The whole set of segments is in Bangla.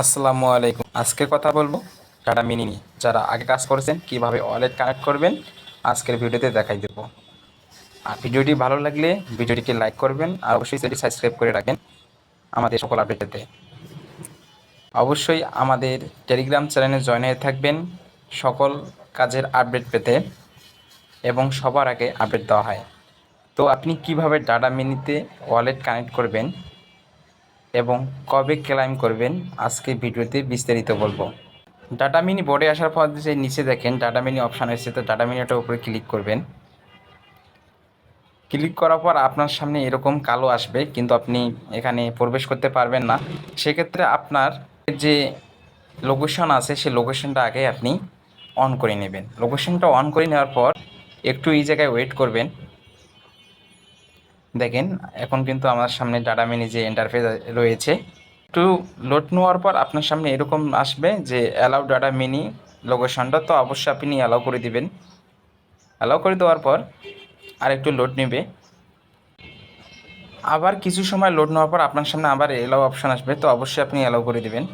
আসসালামু আলাইকুম। আজকে কথা বলব টাটা মিনি নিয়ে। যারা আগে কাজ করেছেন, কীভাবে ওয়ালেট কানেক্ট করবেন, আজকের ভিডিওতে দেখাই দেব। আর ভিডিওটি ভালো লাগলে ভিডিওটিকে লাইক করবেন আর অবশ্যই সেটি সাবস্ক্রাইব করে রাখেন আমাদের সকল আপডেট। পেতে অবশ্যই আমাদের টেলিগ্রাম চ্যানেলে জয়েন হয়ে থাকবেন। সকল কাজের আপডেট পেতে এবং সবার আগে আপডেট দেওয়া হয়। তো আপনি কীভাবে ডাটা মিনিতে ওয়ালেট কানেক্ট করবেন এবং কবে ক্লাইম করবেন, আজকে ভিডিওতে বিস্তারিত বলব। ডাটা মিনি বোর্ডে আসার পর যে নিচে দেখেন ডাটা মিনি অপশান এসেছে তো ডাটা মিনিটার উপরে ক্লিক করবেন। ক্লিক করার পর আপনার সামনে এরকম কালো আসবে, কিন্তু আপনি এখানে প্রবেশ করতে পারবেন না। সেক্ষেত্রে আপনার যে লোকেশন আছে, সেই লোকেশনটা আগে আপনি অন করে নেবেন। লোকেশনটা অন করে নেওয়ার পর একটু এই জায়গায় ওয়েট করবেন। দেখেন, এখন কিন্তু আমার সামনে ডাটা মিনি যে ইন্টারফেস রয়েছে, একটু লোড নেওয়ার পর আপনার সামনে এরকম আসবে যে অ্যালাউ ডাটা মিনি লোকেশনটা তো অবশ্যই আপনি অ্যালাউ করে দিবেন। অ্যালাউ করে দেওয়ার পর আর একটু লোড নেবে। আবার কিছু সময় লোড নেওয়ার পর আপনার সামনে আবার অ্যালাউ অপশান আসবে, তো অবশ্যই আপনি অ্যালাউ করে দিবেন।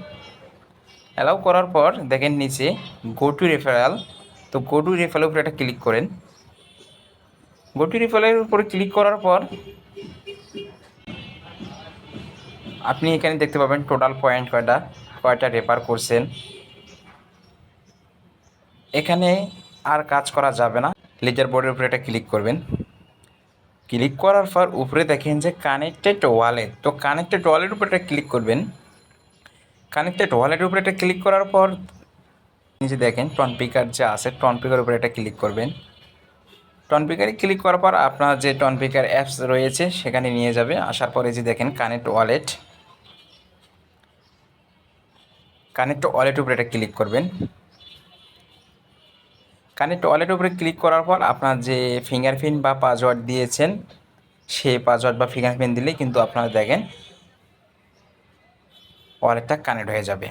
অ্যালাউ করার পর দেখেন নিচে গো টু রেফারেল তো গো টু রেফারেলের উপরে একটা ক্লিক করেন। গো টু রেফারেলের উপরে ক্লিক করার পর আপনি এখানে দেখতে পাবেন টোটাল পয়েন্ট কয়টা কয়টা রেফার করছেন। এখানে আর কাজ করা যাবে না। লেজার বোর্ডের উপরে এটা ক্লিক করবেন। ক্লিক করার পর উপরে দেখেন যে কানেক্টেড ওয়ালেট তো কানেক্টেড ওয়ালেট উপরে এটা ক্লিক করবেন। কানেক্টেড ওয়ালেটের উপরে এটা ক্লিক করার পর নিচে দেখেন টনপিকার যে আছে টনপিকার উপরে এটা ক্লিক করবেন। টনপিকারে ক্লিক করার পর আপনার যে টনপিকার অ্যাপস রয়েছে, সেখানে নিয়ে যাবে। আসার পরে যে দেখেন কানেক্ট ওয়ালেট কানেক্ট ওয়ালেট উপরে এটা ক্লিক করবেন। কানেক্ট ওয়ালেট উপরে ক্লিক করার পর আপনার যে ফিঙ্গারপ্রিন্ট বা পাসওয়ার্ড দিয়েছেন, সেই পাসওয়ার্ড বা ফিঙ্গারপ্রিন্ট দিলেই কিন্তু আপনারা দেখেন ওয়ালেটটা কানেক্ট হয়ে যাবে।